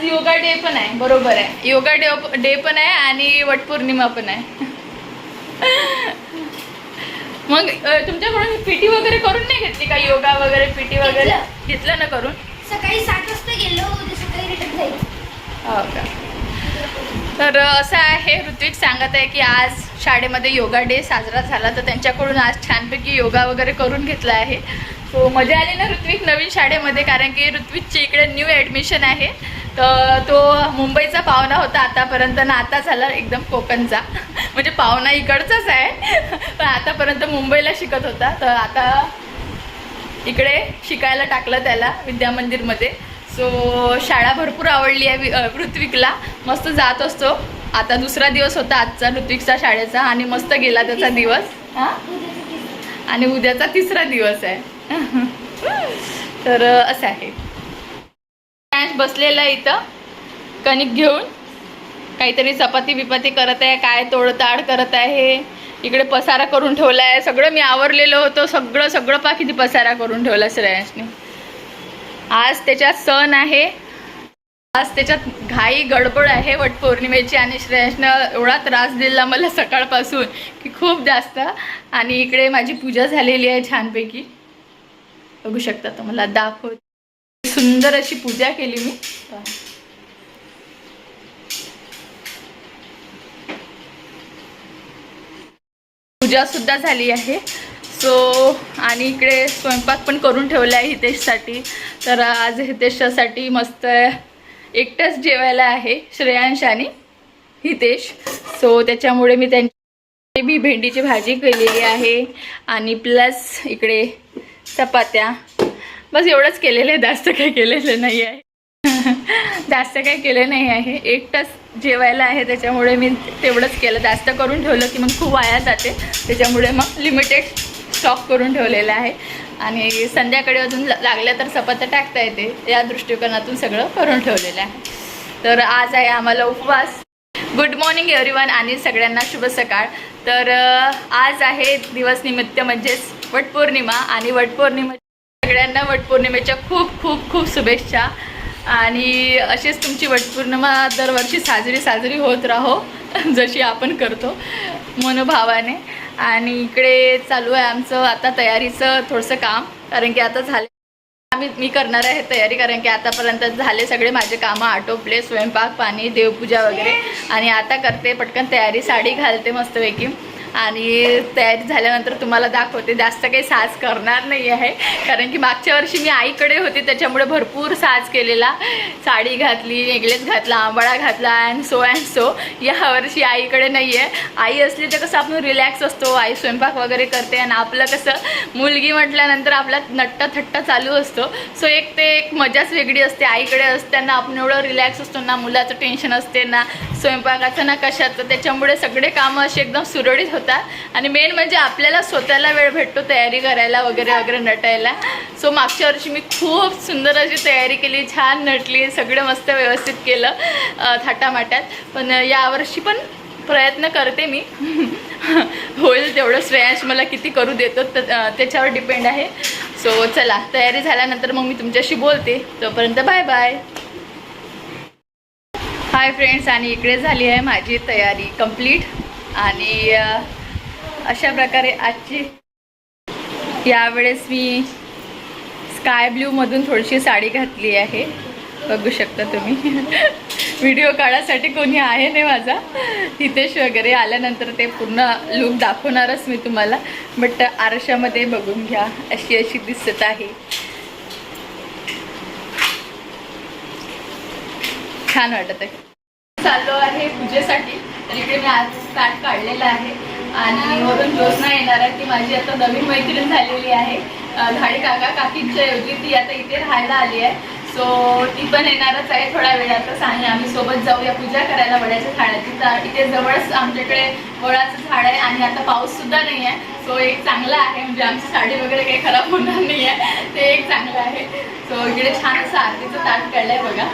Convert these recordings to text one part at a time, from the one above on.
आज योगा डे पण आहे बरोबर आहे. योगा डे डे पण आहे आणि वटपौर्णिमा पण आहे. मग तुमच्याकडून पीटी वगैरे करून नाही घेतली का? योगा वगैरे पीटी वगैरे? घेतलं. ना करून? सकाळी सात वाजता गेलो सकाळी रिटर्न हो का? तर असं आहे ऋत्विक सांगत आहे की आज शाळेमध्ये योगा डे साजरा झाला तर त्यांच्याकडून आज छानपैकी योगा वगैरे करून घेतला आहे. सो मजा आली ना ऋत्विक नवीन शाळेमध्ये कारण की ऋत्विकची इकडे न्यू ॲडमिशन आहे. तर तो मुंबईचा पाहुणा होता आतापर्यंत ना आता झाला एकदम कोकणचा. म्हणजे पाहुणा इकडचाच आहे पण आतापर्यंत मुंबईला शिकत होता. तर आता इकडे शिकायला टाकलं त्याला विद्या मंदिरमध्ये सो शाळा भरपूर आवडली आहे ऋत्विकला. मस्त जात असतो. आता दुसरा दिवस होता आजचा ऋत्विकचा शाळेचा आणि मस्त गेला त्याचा दिवस. हा? आणि उद्याचा तिसरा दिवस आहे. तर असं आहे. कॅश बसलेला आहे इथं. कणिक घेऊन. काहीतरी चपाती बिपाती करत आहे काय तोडताड करत आहे. इकडे पसारा करून ठेवला आहे. सगळं मी आवरलेलं होतं. सगळं सगळं पा किती पसारा करून ठेवला श्रेयांशने आज त्याच्यात सण आहे. आज त्याच्यात घाई गडबड आहे वटपौर्णिमेची आणि श्रेयांशनं एवढा त्रास दिला मला सकाळपासून की खूप जास्त. आणि इकडे माझी पूजा झालेली आहे छानपैकी. बघू शकता तुम्हाला दाखव सुंदर अशी पूजा केली मी. पूजा सुद्धा झाली आहे. सो आणि इकडे स्वयंपाक पण करून ठेवला आहे हितेशसाठी. तर आज हितेशासाठी मस्त एकटंच जेवायला आहे श्रेयांश आणि हितेश. सो त्याच्यामुळे मी त्यांची मी भेंडीची भाजी केलेली आहे. आणि प्लस इकडे चपात्या. बस एवढंच केलेलं आहे. जास्त काही केलेलं नाही आहे. जास्त काही केलं नाही आहे. एकटाच जेवायला आहे. त्याच्यामुळे मी तेवढंच केलं. जास्त करून ठेवलं की मग खूप वाया जाते. त्याच्यामुळे मग लिमिटेड स्टॉक करून ठेवलेलं आहे. आणि संध्याकाळी अजून लागल्या तर चपात्या टाकता येते. या दृष्टिकोनातून सगळं करून ठेवलेलं आहे. तर आज आहे आम्हाला उपवास. गुड मॉर्निंग एव्हरीवन आणि सगळ्यांना शुभ सकाळ. तर आज आहे दिवसनिमित्त म्हणजेच वटपौर्णिमा आणि वटपौर्णिमा सगळ्यांना वटपौर्णिमेच्या खूप खूप खूप शुभेच्छा. आणि अशीच तुमची वटपौर्णिमा दरवर्षी साजरी साजरी होत राहो जशी आपण करतो मनोभावाने. आणि इकडे चालू आहे आमचं आता तयारीचं थोडंसं काम कारण की आता झाले आम्ही मी करणार आहे तयारी कारण की आतापर्यंत झाले सगळे माझे कामं आटोपले स्वयंपाक पाणी देवपूजा वगैरे. आणि आता करते पटकन तयारी साडी घालते मस्तपैकी. आणि तयारी झाल्यानंतर तुम्हाला दाखवते जास्त काही साज करणार नाही आहे कारण की मागच्या वर्षी मी आईकडे होती त्याच्यामुळे भरपूर साज केलेला. साडी घातली नेकलेस घातला आंबाळा घातला अँड सो अँड सो या वर्षी आईकडे नाही आहे आई असली तर कसं आपण रिलॅक्स असतो आई स्वयंपाक वगैरे करते आणि आपलं कसं मुलगी म्हटल्यानंतर आपला नट्टा थट्टा चालू असतो. सो एक ते एक मजाच वेगळी असते. आईकडे असताना आपण एवढं रिलॅक्स असतो ना मुलाचं टेन्शन असते ना स्वयंपाकाचं ना कशाचं त्याच्यामुळे सगळे कामं असे एकदम सुरळीत होतात. आणि मेन म्हणजे आपल्याला स्वतःला वेळ भेटतो तयारी करायला वगैरे वगैरे नटायला. सो मागच्या वर्षी मी खूप सुंदर अशी तयारी केली छान नटली सगळं मस्त व्यवस्थित केलं थाटामाट्यात थाटामाटात. पण यावर्षी पण प्रयत्न करते मी. होईल तेवढं श्रेयांश मला किती करू देतो त- त्याच्यावर डिपेंड आहे. सो चला तयारी झाल्यानंतर मग मी तुमच्याशी बोलते. तोपर्यंत बाय बाय हाय फ्रेंड्स आणि इकडे झाली आहे माझी तयारी कंप्लीट आणि अशा प्रकारे आजची यावेळेस मी स्काय ब्ल्यूमधून थोडीशी साडी घातली आहे. बघू शकता तुम्ही. व्हिडिओ काढायसाठी कोणी आहे नाही माझा. हितेश वगैरे आल्यानंतर ते पूर्ण लुक दाखवणारच मी तुम्हाला. बट आरशामध्ये बघून घ्या. अशी अशी दिसत आहे. छान वाटत आहे चाललो आहे पूजेसाठी. तर इकडे मी आज ताट काढलेला आहे. आणि वरून ज्योत्ना येणार आहे. ती माझी आता नवीन मैत्रीण झालेली आहे. अं, झाडी काका काकींच्या ऐवजी ती आता इथे राहायला आली आहे. सो ती पण येणारच आहे थोड्या वेळातच आणि आम्ही सोबत जाऊया पूजा करायला वड्याच्या झाडाची. तर इथे जवळच आमच्याकडे वडाचं झाड आहे आणि आता पाऊस सुद्धा नाही आहे. सो एक चांगला आहे. म्हणजे आमची साडी वगैरे काही खराब होणार नाही आहे. ते एक चांगलं आहे. सो इकडे छान असं आरतीचं ताट काढलंय बघा.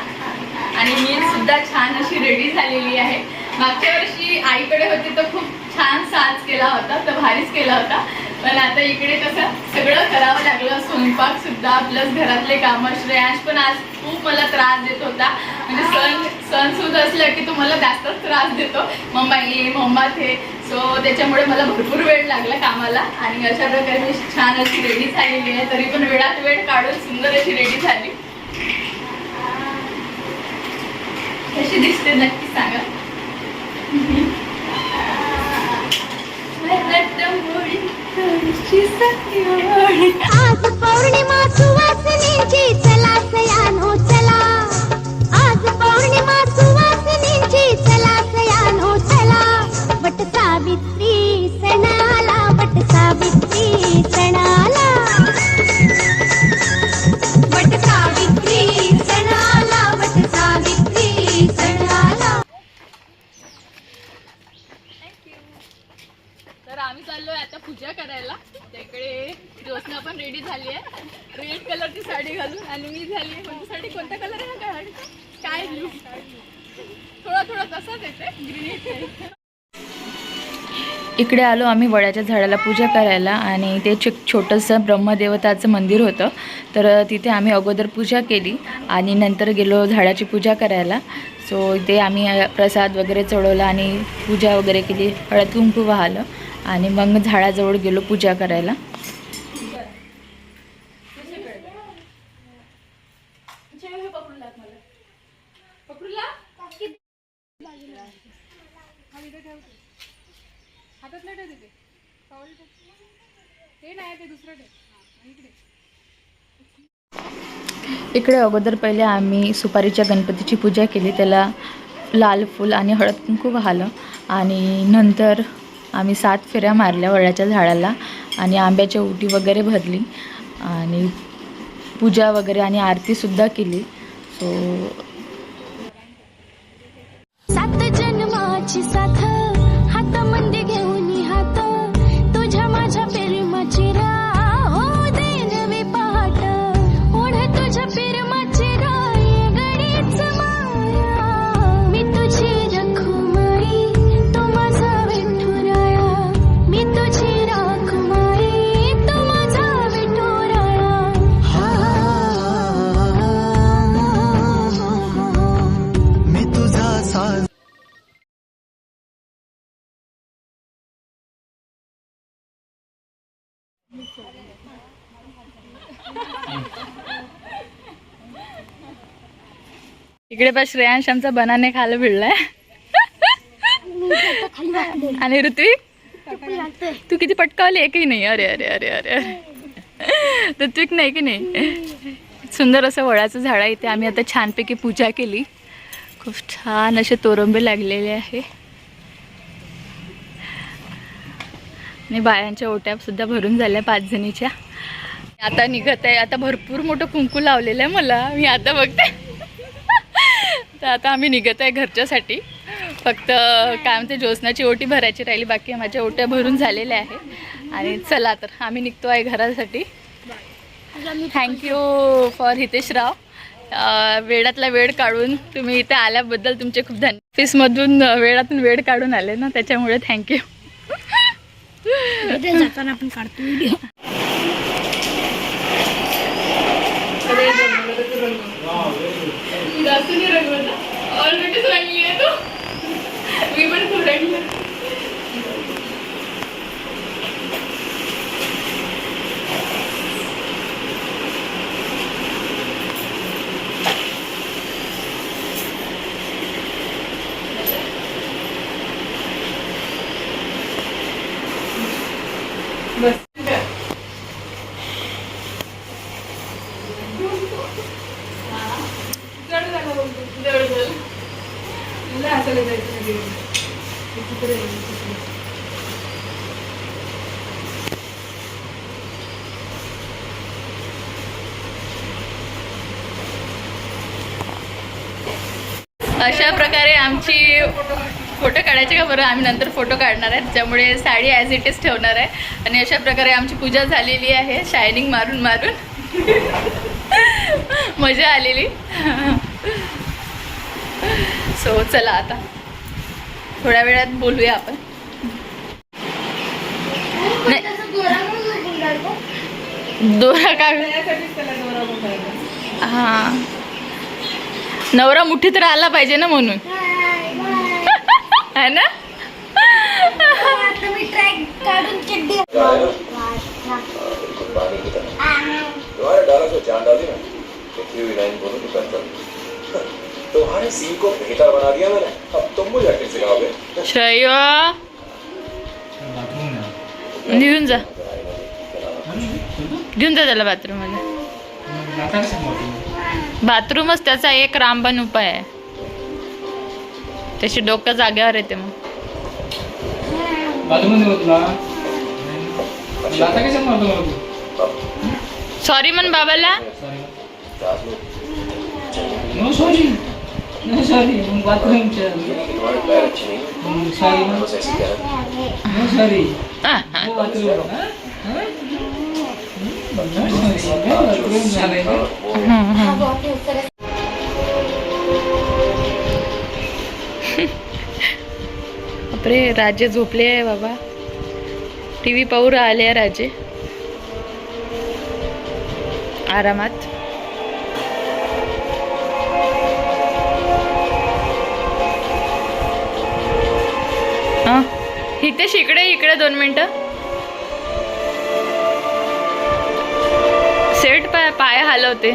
आणि मी सुद्धा छान अशी रेडी झालेली आहे. मागच्या वर्षी आईकडे होती तर खूप छान साज केला होता तर भारीच केला होता. पण आता इकडे कसं सगळं करावं लागलं स्वयंपाक सुद्धा प्लस घरातले कामं श्रेयांश पण आज खूप मला त्रास देत होता. म्हणजे सण सण सुद्धा असलं की तुम्हाला जास्तच त्रास देतो. मम्मा ये मम्मा थे. सो त्याच्यामुळे मला भरपूर वेळ लागला कामाला. आणि अशा प्रकारे मी छान अशी रेडी झालेली आहे. तरी पण वेळात वेळ काढून सुंदर अशी रेडी झाली. कशी दिसते नक्की सांगा. आज पौर्णिमा सुवासिनीची चला सयानो चला. आज पौर्णिमा सुवासिनीची चला सयानो चला. वट सावित्री सणाला वट सावित्री सणा. इकडे आलो आम्ही वडाच्या झाडाला पूजा करायला आणि ते एक छोटंसं ब्रह्मदेवताचं मंदिर होतं. तर तिथे आम्ही अगोदर पूजा केली आणि नंतर गेलो झाडाची पूजा करायला. सो इथे आम्ही प्रसाद वगैरे चढवला आणि पूजा वगैरे केली. हळद कुंकू वाहलं आणि मग झाडाजवळ गेलो पूजा करायला. इकडे अगोदर पहिले आम्ही सुपारीच्या गणपतीची पूजा केली त्याला लाल फूल आणि हळद कुंकू वाहलं आणि नंतर आम्ही सात फेऱ्या मारल्या वळ्याच्या झाडाला आणि आंब्याच्या उटी वगैरे भरली. आणि पूजा वगैरे आणि आरतीसुद्धा केली. सो इकडे पण श्रेयांश आमचा बनाने खायला भिडलाय. आणि ऋत्विक? तू किती पटकावली एकही नाही? अरे अरे अरे अरे. ऋत्विक नाही की नाही? सुंदर असं वडाचं झाड आहे इथे. आम्ही आता छानपैकी पूजा केली. खूप छान असे तोरंबे लागलेले आहे. आणि बायांच्या ओट्यासुद्धा भरून झाल्या पाच जणीच्या. आता निघत आहे. आता भरपूर मोठं कुंकू लावलेलं आहे मला. मी आता बघते. तर आता आम्ही निघत आहे घरच्यासाठी. फक्त काय म्हणते ज्योत्नाची ओटी भरायची राहिली. बाकी माझ्या ओट्या भरून झालेल्या आहे. आणि चला तर आम्ही निघतो आहे घरासाठी. Thank you for हितेशराव. वेळातला वेळ काढून तुम्ही इथे आल्याबद्दल तुमचे खूप धन्य ऑफिसमधून वेळातून वेळ काढून आले ना त्याच्यामुळे थँक्यू जाताना आपण काढतो व्हिडिओ ऑलरेडीच रंगली आहे तो मी पण खूप रंगली अशा प्रकारे आमची फोटो काढायचे का बरं? आम्ही नंतर फोटो काढणार आहे त्यामुळे साडी ॲज इट इज ठेवणार आहे. आणि अशा प्रकारे आमची पूजा झालेली आहे शायनिंग मारून मारून. मजा आलेली. सो चला आता. थोड्या वेळात बोलूया आपण. दोरा का हा. नवरा मुठीत राहिला पाहिजे ना म्हणून. है ना? काढून चड्डी तुम्हारे डाला को जान डाली ना लिखी हुई लाइन बोलो तो करता. तुम्हारे सीन को बेहतर बना दिया मैंने। अब तुम मुझे एक्टिंग सिखाओगे। श्रेय। घेऊन जा घेऊन जा त्याला बाथरूममध्ये. बाथरूमच त्याचा एक रामबाण उपाय आहे. त्याची डोकं जाग्यावर येते मग. सॉरी म्हण बाबाला. सॉरी सॉरी नो सॉरी बाथरूमच्या सॉरी सॉरी बाथरूम बापरे राजे झोपले आहे बाबा. टी व्ही पाहू राहिले आहे राजे. आरामात. इथे इकडे इकडे दोन मिनिटं. सेट पाय पाय हलवते.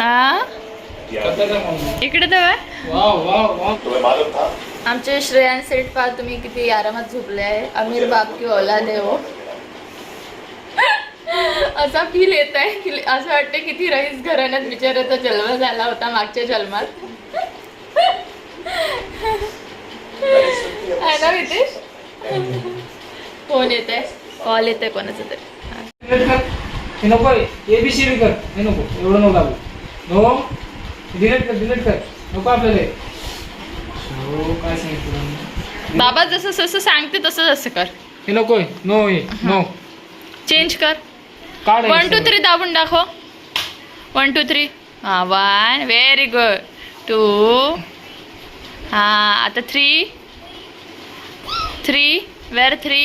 हा. इकडे तर आहे वाव वाव वाव तुम्हें मालूम था आमचे श्रेयान सेट पहा तुम्ही किती आरामात झोपले आहे अमीर बाप की औलाद आहे हो. असा फील येत आहे की असं वाटतं किती रईस घराण्यात बिचाराचा जन्म झाला होता मागच्या जन्मात. आहे ना फोन येत आहे कॉल येत आहे कोणाचा तरी. हा. नको कर. हे नको. एवढं नको लागू. नो? डिलीट कर डिलीट कर. नको आपल्याला हे. काय सांगितलं बाबा जसं जसं सांगते तसं तसं कर. हे नको नो हे. नो. चेंज कर. काढ वन टू. थ्री दाबून दाखव. वन टू थ्री हां वन व्हेरी गुड टू हां आता थ्री थ्री वेर थ्री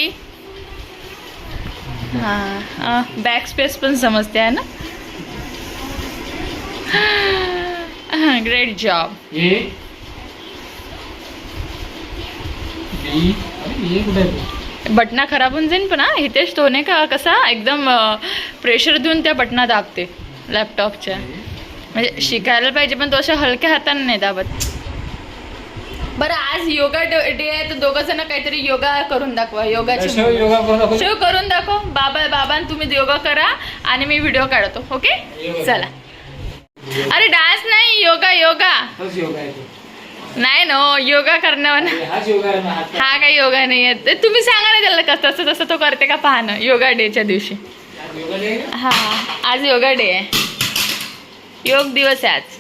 हां बॅक स्पेस पण समजते आहे ना? ग्रेट जॉब बटना खराब होऊन जाईन पण हा हितेश तो नाही का कसा एकदम प्रेशर देऊन त्या बटना दाबते लॅपटॉपच्या म्हणजे शिकायला पाहिजे पण तो अशा हलक्या हाताने नाही दाबत. बरं आज योगा डे आहे तर दोघं जण काहीतरी योगा करून दाखवा योगाची शो योगा करून दाखव. शो करून दाखव. बाबा बाबा तुम्ही योगा करा आणि मी व्हिडिओ काढतो ओके. चला. अरे डान्स नाही योगा योगा. नाही नो योगा करणं हे हा काही योगा नाही आहे. तुम्ही सांगा ना त्याला कसं तसं तसं तो करते का पाहणं योगा डेच्या दिवशी? हा आज योगा डे आहे. योग दिवस आहे आज.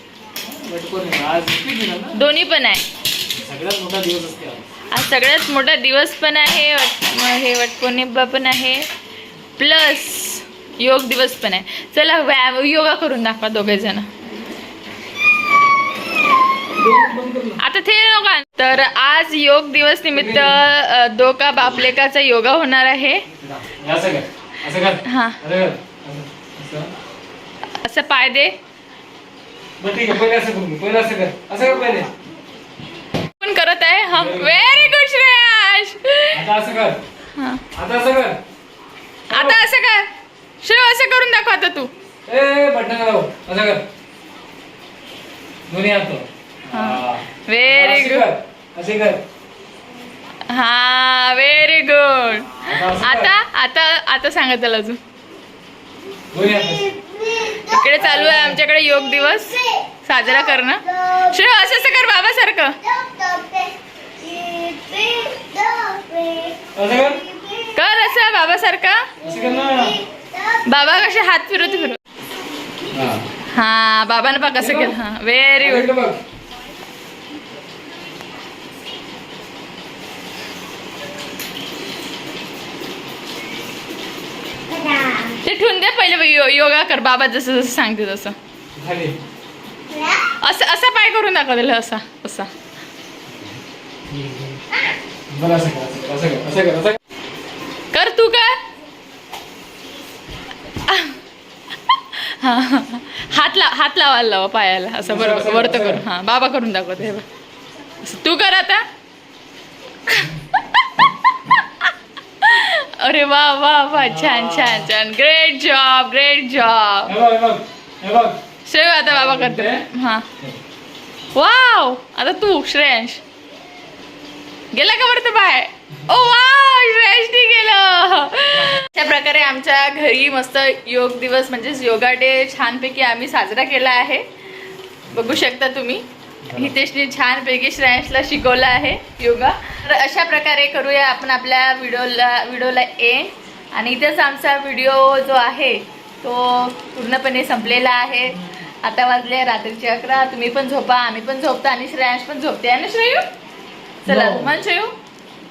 दोन्ही पण आहे. सगळ्यात मोठा दिवस असते आज. सगळ्यात मोठा दिवस पण आहे हे वटपौर्णिमा पण आहे प्लस योग दिवस पण आहे. चला व्यायाम योगा करून दाखवा दोघे जण. आता ते नका तर आज योग दिवस निमित्त दोका बापलेकाचा योगा होणार आहे. हे. असं हा पाय दे. असं करू पहिले असं कर असं कर पहिले पण करत आहे. हा व्हेरी गुड श्रेयाश आता असं कर. हा. आता असं कर. आता असं कर. श्रेय असं करून दाखव आता तू. ए बटन असं कर. दोन्ही हात. व्हेरी गुड असे कर. हा व्हेरी गुड आता. आता आता आता सांगा त्याला अजून. इकडे चालू आहे आमच्याकडे योग दिवस. साजरा करणं. श्रेय असं असं कर बाबा सारखं असं कर असं बाबा सारखा बाबा कसे हात फिरवते फिरव हा. हा बाबानं पा कसं केलं. हा व्हेरी गुड बघ. ते ठेवून दे पहिले योगा कर बाबा जसं जसं सांगते तसं. असं असा पाय करून दाखव त्याला असा असा. बरं असं कर असं कर असं कर असं कर असं कर. कर तू कर हा हात ला हात लावायला लावा पायाला असं बरोबर वरत करून. हा बाबा करून दाखवते हे बघ. तू कर आता. अरे वा वा वा. छान छान छान. ग्रेट जॉब ग्रेट जॉब श्रेय आता बाबा करते. हा. वाव आता तू श्रेयांश. गेला का वरती बाय ओ श्रेयांशनी गेलं. अशा प्रकारे आमच्या घरी मस्त योग दिवस म्हणजेच योगा डे छानपैकी आम्ही साजरा केला आहे. बघू शकता तुम्ही. हितेशने छानपैकी श्रेयांशला शिकवलं आहे योगा. तर अशा प्रकारे करूया आपण आपल्या व्हिडिओला व्हिडिओला एंड आणि इथेच आमचा व्हिडिओ जो आहे तो पूर्णपणे संपलेला आहे. आता वाजले रात्रीचे अकरा. तुम्ही पण झोपा आम्ही पण झोपतो आणि श्रेयांश पण झोपते आहे ना श्रेयू? ચલો મન થયું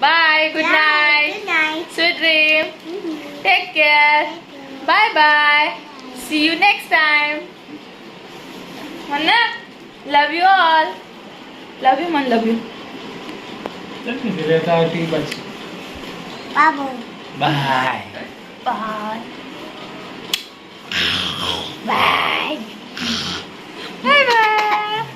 bye good night sweet dream take care bye bye see you next time મને love you all love you મન love you bye bye bye Bye bye.